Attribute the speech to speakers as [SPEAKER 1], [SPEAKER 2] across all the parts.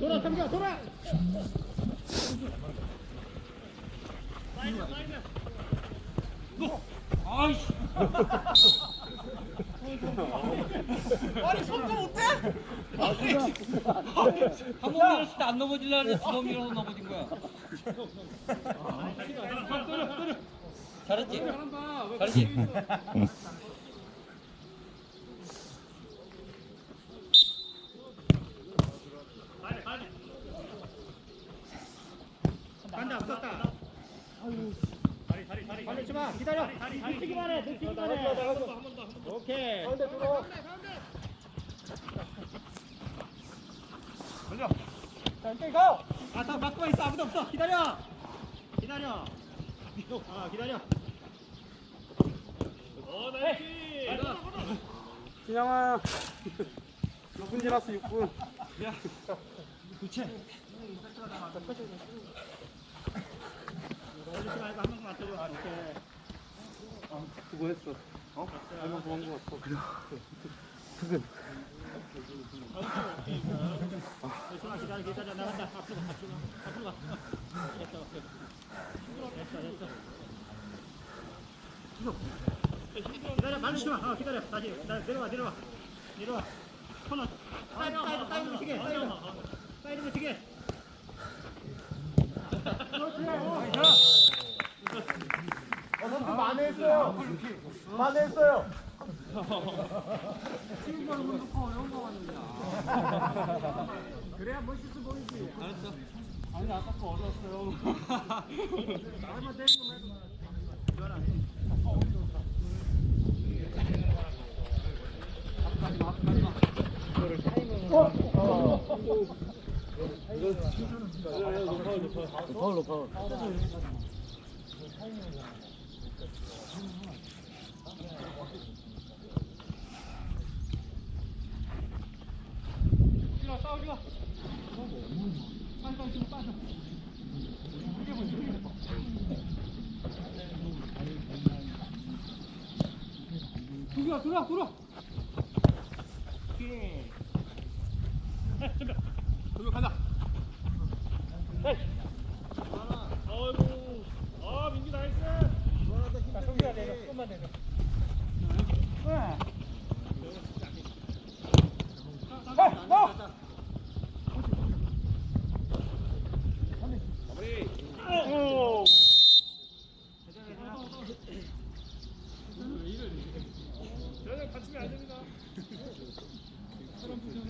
[SPEAKER 1] 돌아 삼겨 돌아
[SPEAKER 2] 아이씨.
[SPEAKER 1] 아니 손좀 어때?
[SPEAKER 2] 한번 밀었을 때 안 넘어질라 그래 두번 밀어서 넘어진 거야. 잘했지? 잘했지?
[SPEAKER 1] 간다 붙었다 다리 다리 다리 다리 치마 기다려 늦기만 해 늦기만 해 오케이 가운데 들어 걸려 천천히 가 아 다 막고만 있어 아무도 없어 기다려 기다려 아 기다려 어 나이스
[SPEAKER 3] 진영아 6분 지났어 6분
[SPEAKER 1] 야 교체 오케이
[SPEAKER 3] 수고했어 어? 한명 도망 것 같어 그래
[SPEAKER 1] 기다려 기다려 말리지 마 어, 기다려 다시 나 내려와 내려와 내려와 코너 사이드 사이드 사이드 미치게 사이드 사이드 미치게
[SPEAKER 3] 어, 선수 만회했어요 만회했어요
[SPEAKER 1] 그래야 멋있어 보이지
[SPEAKER 2] 알았어.
[SPEAKER 3] 아니 아까 거 어려웠어요
[SPEAKER 1] 얼마 되는 거 말고
[SPEAKER 3] 파울로 파울
[SPEAKER 1] 싸우지 마 빨리 빨리 지금 빠져 들어와 들어와 들어와 오케이 들어 간다 아이고 아 민규 나이스. 자 성규야 내려 조금만 내려 네. 오! 저녁 다치면 안 됩니다. 아니 지금 백자라고 그냥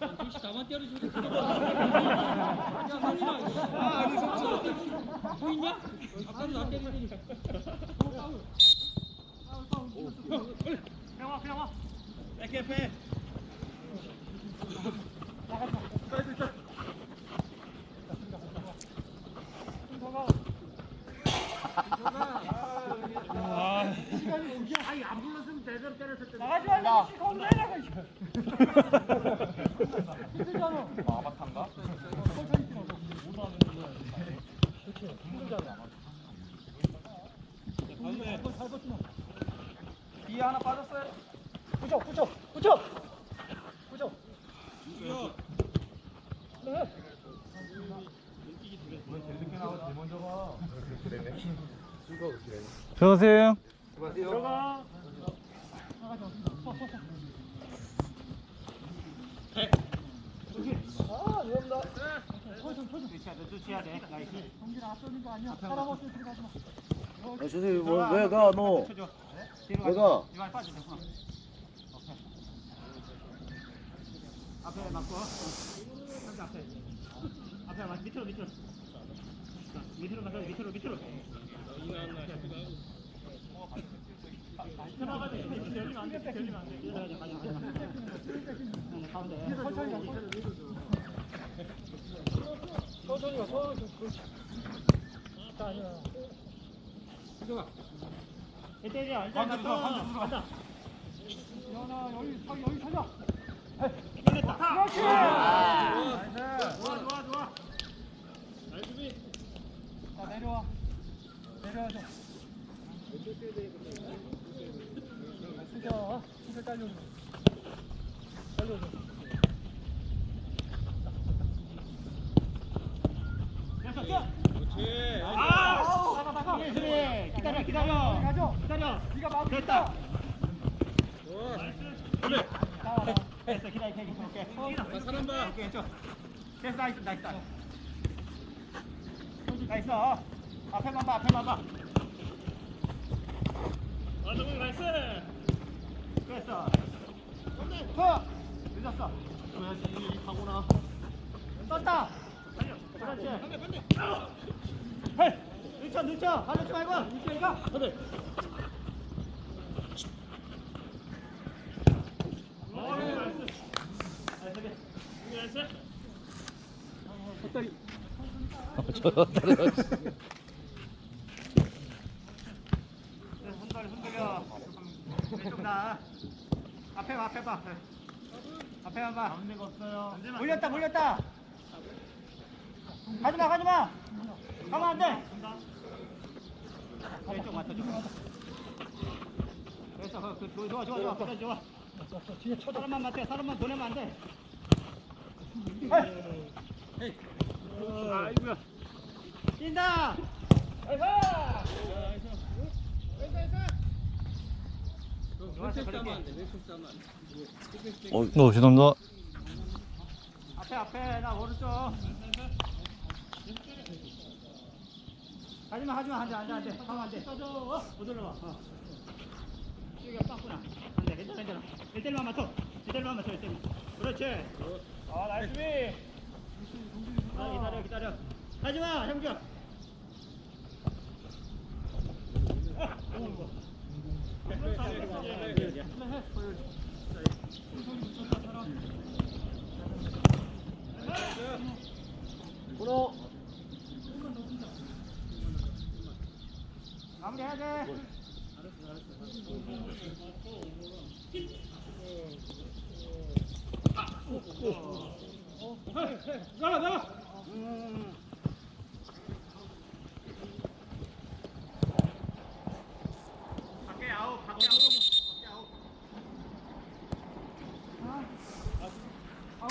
[SPEAKER 2] 혹시 나만 때려주고 아, 아니, 성수. 보이냐? 아까도 나 때리더니.
[SPEAKER 1] 그냥 와 그냥 와. 백에 빼.
[SPEAKER 3] 뒤에 하나 빠졌어요
[SPEAKER 1] 붙여 붙여 붙여. 붙여.
[SPEAKER 3] 가
[SPEAKER 4] 들어가세요.
[SPEAKER 1] 들어가. 야. 아,
[SPEAKER 5] 선생님, 뭐, 왜 가, 너? 왜
[SPEAKER 1] 가? 앞에 맞고. 상대 앞에. 앞에 맞, 밑으로, 밑으로. 자, 밑으로 가서 밑으로, 밑으로. 천천히 가, 천천히 가. 자, 아니야.
[SPEAKER 3] 일대일
[SPEAKER 2] 반대로 들어가, 반대로 들어가.
[SPEAKER 3] 간다.
[SPEAKER 1] 연아 여기 서 여기 서자.
[SPEAKER 3] 이겼다.
[SPEAKER 1] 그렇지.
[SPEAKER 3] 좋아, 좋아, 좋아.
[SPEAKER 1] 자 내려와. 내려와서. 숙여. 숙여. 딸려줘.
[SPEAKER 3] 됐어, 뛰어. 아! 나가, 나가. 수비. 기다려, 기다려.
[SPEAKER 1] 가죠.
[SPEAKER 3] 기다려.
[SPEAKER 1] 네가 마음
[SPEAKER 3] 됐다. 그래. 됐어, 기다려, 기다려. 오케이. 나 사람 봐. 오케이, 왼쪽. 됐어, 나이스, 나이스. 나이스. 앞에만 봐, 앞에만 봐. 아, 너무 나이스. 됐어. 터. 늦었어. 줘야지, 가구나. 떴다. 그렇지. 헤이. 늦쳐, 늦쳐. 가르치 말고. 이거. 나이스. 나이스.
[SPEAKER 1] 헛다리.
[SPEAKER 3] 손다리 흔들려. 왼쪽 나. 앞에 봐, 앞에 봐. 앞에만 봐. 가운데가 없어요. 몰렸다, 몰렸다. 가지마, 가지마. 가면 안 돼. 왼쪽 맞춰 줘. 됐어, 그, 그, 좋아, 좋아, 좋아, 그래, 좋아.
[SPEAKER 1] 뒤에 쳐.
[SPEAKER 3] 사람만 맞대, 사람만 보내면 안 돼. 헤이. 아이고야. 뛴다. 좋았 어.
[SPEAKER 5] 어,
[SPEAKER 4] 너 죄송합니다.
[SPEAKER 3] 앞에 앞에 나 오른쪽. 하지마 하지마 안돼 안돼 안돼 가면 안돼. 떠줘 못 올라와. 어. 여기가 빵꾸나. 안돼 괜찮아 괜찮아. 1대1만 맞춰. 1대1만 맞춰 1대1 그렇지. 아 나이스 비. 아, 기다려 기다려. 하지마 형주
[SPEAKER 5] 문어.
[SPEAKER 3] 마무리 해야 돼
[SPEAKER 1] 나가 나가.
[SPEAKER 3] 음. 밖에 아웃 밖에 아웃 밖에 아웃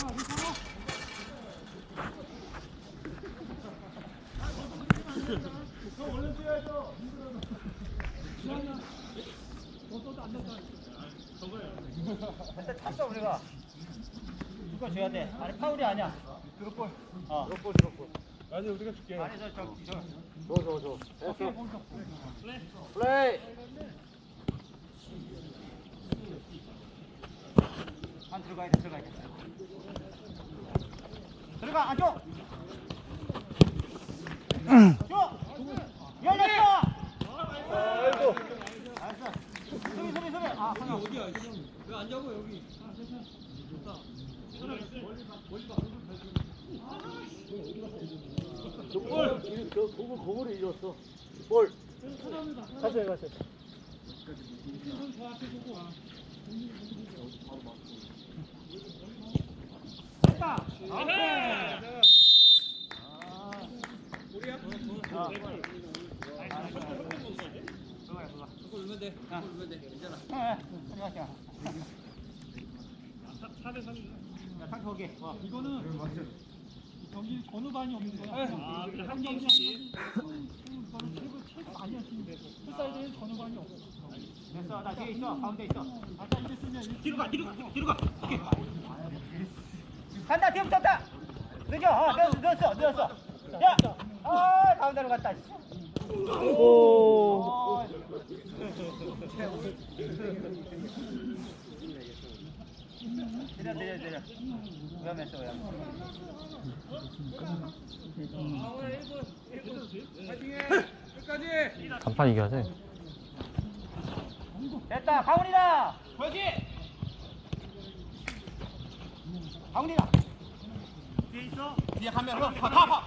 [SPEAKER 1] 아.
[SPEAKER 3] 근데 찼어 우리가 이거 줘야 돼 아니 파울이 아니야
[SPEAKER 2] 드롭볼.
[SPEAKER 3] 어
[SPEAKER 2] 드롭볼, 드롭볼. 아니, 우리가 줄게.
[SPEAKER 3] 아니 저저 저,
[SPEAKER 5] 줘, 줘, 줘. 됐어. 플레이.
[SPEAKER 3] 안 들어가야 돼 들어가야 돼 들어가 안쪽 줘 열렸어
[SPEAKER 2] 아이고.
[SPEAKER 3] 알았어 수비 수비 수비 아
[SPEAKER 1] 여기 어디야? 왜안 잡아 여기?
[SPEAKER 5] 저 볼. 이- 저 고글 고글을 잃었어. 볼. 가세요, 가세요.
[SPEAKER 3] 됐다 아.
[SPEAKER 1] 그거 울면 돼. 괜찮아.
[SPEAKER 3] 예, 예, 들어가자. 야, 상태 오게. 어.
[SPEAKER 1] 이거는 경기 전후반이 없는 거야.
[SPEAKER 3] 아, 한
[SPEAKER 1] 경기
[SPEAKER 3] 경기씩.
[SPEAKER 1] 이거는 최고 최고 많이 하시는데 풀사이드는 전후반이 없어.
[SPEAKER 3] 됐어, 나 뒤에 있어, 가운데 있어.
[SPEAKER 1] 아까 이랬으면 일-
[SPEAKER 3] 뒤로 가, 뒤로 가, 뒤로 가. 오케이. 간다, 뒤에 붙었다. 늦어, 어, 늦었어, 늦었어. 야, 아, 가운데로 갔다. 씨.
[SPEAKER 5] 오.
[SPEAKER 3] 어. 내려, 내려, 내려. 위험했어, 위험했어.
[SPEAKER 4] 간판 이겨야 돼.
[SPEAKER 3] 됐다, 가훈이다. 보여지. 가훈이다. 뒤에 있어. 뒤에 가면 가, 가, 가.